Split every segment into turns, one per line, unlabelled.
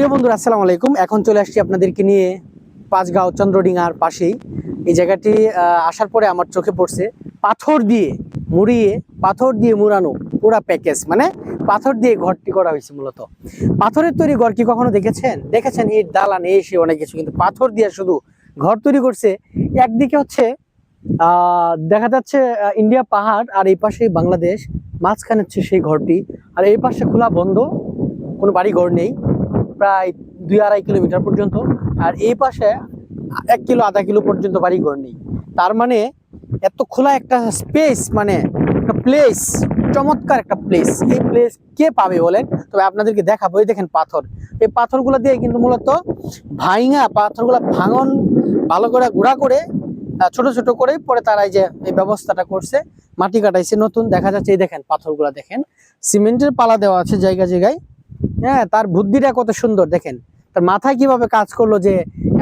প্রিয় বন্ধুরা, আসসালামু আলাইকুম। এখন চলে আসছি আপনাদেরকে নিয়ে পাঁচগাঁও চন্দ্রডিঙার পাশেই। এই জায়গাটি আসার পরে আমার চোখে পড়ছে পাথর দিয়ে মুড়িয়ে, পাথর দিয়ে মুড়ানো পুরা প্যাকেজ। মানে পাথর দিয়ে ঘরটি করা হয়েছে মূলত। পাথরের তৈরি ঘর কি কখনো দেখেছেন? দেখেছেন? ইট, দালান এসে অনেক কিছু। কিন্তু পাথর দিয়ে শুধু ঘর তৈরি করছে, একদিকে হচ্ছে দেখা যাচ্ছে ইন্ডিয়া পাহাড়, আর এই পাশে বাংলাদেশ। মাঝখানে হচ্ছে সেই ঘরটি। আর এই পাশে খোলা বন্ধ, কোনো বাড়ি ঘর নেই। প্রায় দুই আড়াই কিলোমিটার পর্যন্ত। আর এই পাশে এক কিলো, আধা কিলো পর্যন্ত বাড়ি ঘর নেই। তার মানে এত খোলা একটা স্পেস মানে একটা প্লেস চমৎকার একটা প্লেস এই প্লেস কে পাবে বলেন? তবে আপনাদেরকে দেখাবো। এই দেখেন পাথর। এই পাথরগুলো দিয়ে কিন্তু মূলত ভাইঙা পাথরগুলো ভাঙন, ভালো করে গুঁড়া করে ছোট ছোট করে পরে তারা এই যে এই ব্যবস্থাটা করছে। মাটি কাটাইছে নতুন। দেখা যাচ্ছে এই দেখেন পাথরগুলো দেখেন। সিমেন্টের পালা দেওয়া আছে জায়গা জায়গায়। হ্যাঁ তার বুদ্ধিটা কত সুন্দর, দেখেন। তার মাথায় কীভাবে কাজ করল যে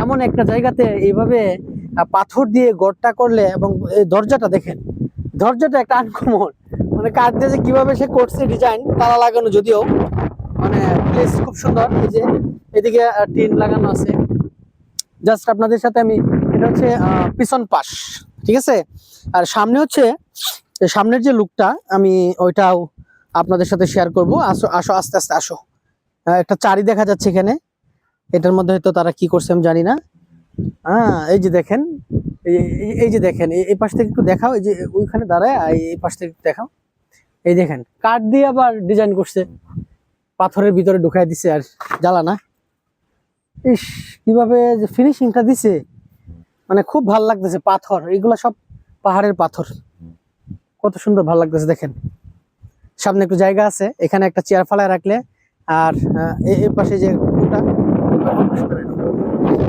এমন একটা জায়গাতে এইভাবে পাথর দিয়ে গড়টা করলে এবং দরজাটা দেখেন, দরজাটা একটা আনকমন। মানে কাঠ দিয়ে যে কীভাবে সে করছে ডিজাইন তারা লাগানো যদিও মানে প্লেস খুব সুন্দর। এই যে এদিকে টিন লাগানো আছে। জাস্ট আপনাদের সাথে আমি, এটা হচ্ছে পিছন পাশ, ঠিক আছে? আর সামনে হচ্ছে, সামনের যে লুকটা আমি ওইটাও আপনাদের সাথে শেয়ার করব। আসো আসো, আস্তে আস্তে আসো। একটা চারি দেখা যাচ্ছে এখানে। এটার মধ্যে হয়তো তারা কি করছে আমি জানি না। হ্যাঁ এই যে দেখেন, এই- যে দেখেন, এই- পাশ থেকে একটু দেখাও, এই যে ওইখানে দাঁড়ায় এই পাশ থেকে দেখাও। এই দেখেন, কাঠ দিয়ে আবার ডিজাইন করছে। পাথরের ভিতরে ঢুকাই দিছে, আর জ্বালা না। ইস, কীভাবে যে ফিনিশিংটা দিছে। মানে খুব ভালো লাগতেছে, পাথর, এগুলো সব পাহাড়ের পাথর। কত সুন্দর ভালো লাগতেছে, দেখেন। সামনে একটু জায়গা আছে, এখানে একটা চেয়ার ফালায় রাখলে আর এই পাশে যে পুকুরটা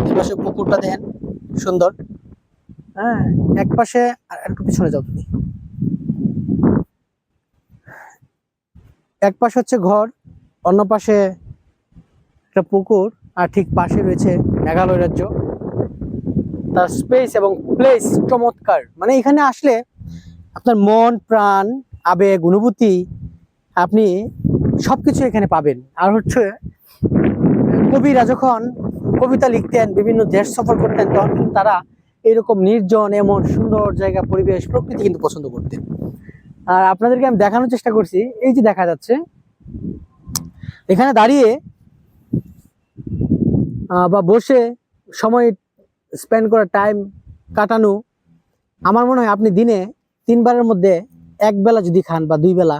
এই পাশে পুকুরটা দেখেন, সুন্দর। হ্যাঁ এক পাশে, আর একটু পিছনে যাও তুমি। এক পাশে হচ্ছে ঘর, অন্য পাশে একটা পুকুর, আর ঠিক পাশে রয়েছে মেঘালয় রাজ্য। তার স্পেস এবং প্লেস চমৎকার। মানে এখানে আসলে আপনার মন, প্রাণ, আবেগ, অনুভূতি আপনি সবকিছু এখানে পাবেন। আর হচ্ছে, কবিরা যখন কবিতা লিখতেন, বিভিন্ন দেশ সফর করতেন, তখন কিন্তু তারা এরকম নির্জন, এমন সুন্দর জায়গা, পরিবেশ, প্রকৃতি কিন্তু পছন্দ করতেন। আর আপনাদেরকে আমি দেখানোর চেষ্টা করছি। এই যে দেখা যাচ্ছে, এখানে দাঁড়িয়ে বা বসে সময় স্পেন্ড করা টাইম কাটানো, আমার মনে হয় আপনি দিনে তিনবারের মধ্যে এক বেলা যদি খান বা দুই বেলা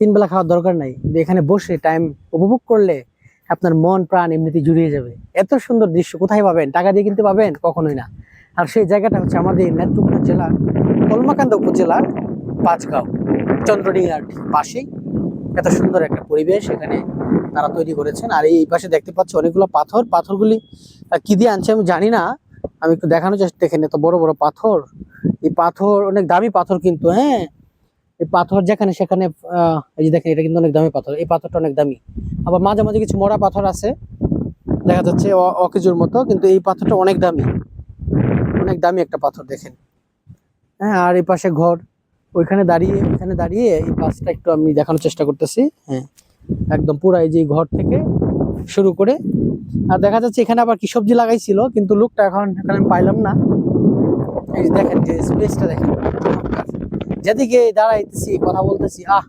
তিন বেলা খাওয়ার দরকার নাই। এখানে বসে টাইম উপভোগ করলে আপনার মন, প্রাণ এমনিতে জুড়িয়ে যাবে। এত সুন্দর দৃশ্য, কোথায় পাবেন? টাকা দিয়ে কিনতে পাবেন? কখনোই না। আর সেই জায়গাটা হচ্ছে আমাদের নেত্রকোনা জেলার কলমাকান্দা উপজেলার পাঁচগাঁও চন্দ্রডিঙার ঠিক পাশেই। এত সুন্দর একটা পরিবেশ এখানে তারা তৈরি করেছেন। আর এই পাশে দেখতে পাচ্ছি অনেকগুলো পাথর। পাথরগুলি কি দিয়ে আনছে আমি জানি না। আমি একটু দেখানোর চেষ্টা, দেখেন এত বড় বড় পাথর। এই পাথর, অনেক দামি পাথর কিন্তু হ্যাঁ। এই পাথর যেখানে সেখানে এই যে দেখেন, এটা কিন্তু অনেক দামি পাথর। এই পাথরটা অনেক দামি। আবার মাঝে মাঝে কিছু মরা পাথর আছে। দেখা যাচ্ছে অকেজোর মতো, কিন্তু এই পাথরটা অনেক দামি। অনেক দামি একটা পাথর, দেখেন। হ্যাঁ আর এই পাশে ঘর। ওইখানে দাঁড়িয়ে ওইখানে দাঁড়িয়ে এই পাশটা একটু আমি দেখানোর চেষ্টা করতেছি। হ্যাঁ একদম পুরা এই যে ঘর থেকে শুরু করে। আর দেখা যাচ্ছে এখানে আবার কি সবজি লাগাইছিল, কিন্তু লোকটা এখন, এখানে পাইলাম না। এই দেখেন যে স্পেসটা দেখেন। যেদিকে দাঁড়াইতেছি, কথা বলতেছি, আহ!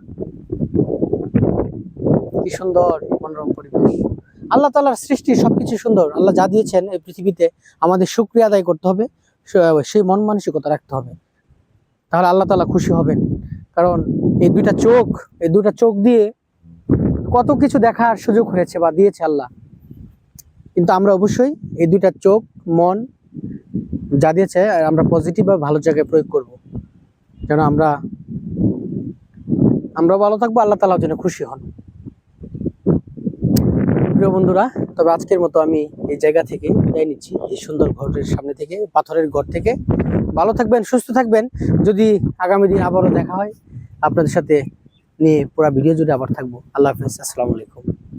কি সুন্দর মনোরম পরিবেশ। আল্লাহ তালার সৃষ্টি সবকিছু সুন্দর। আল্লাহ যা দিয়েছেন এই পৃথিবীতে আমাদের শুক্রিয়া আদায় করতে হবে সেই মন মানসিকতা রাখতে হবে। তাহলে আল্লাহ তালা খুশি হবেন। কারণ এই দুইটা চোখ, এই দুইটা চোখ দিয়ে কত কিছু দেখার সুযোগ হয়েছে বা দিয়েছে আল্লাহ। কিন্তু আমরা অবশ্যই এই দুইটা চোখ, মন যা দিয়েছে, আমরা পজিটিভ বা ভালো জায়গায় প্রয়োগ করব। যেন আমরা আমরা ভালো থাকব, আল্লাহ তালাও যেন খুশি হন। প্রিয় বন্ধুরা, তবে আজকের মতো আমি এই জায়গা থেকে বিদায় নিচ্ছি, এই সুন্দর ঘরের সামনে থেকে, পাথরের ঘর থেকে। ভালো থাকবেন, সুস্থ থাকবেন। যদি আগামী দিন আবারও দেখা হয়, আপনাদের সাথে নিয়ে পুরা ভিডিও জুড়ে আবার থাকব। আল্লাহ হাফিজ, আসসালামু আলাইকুম।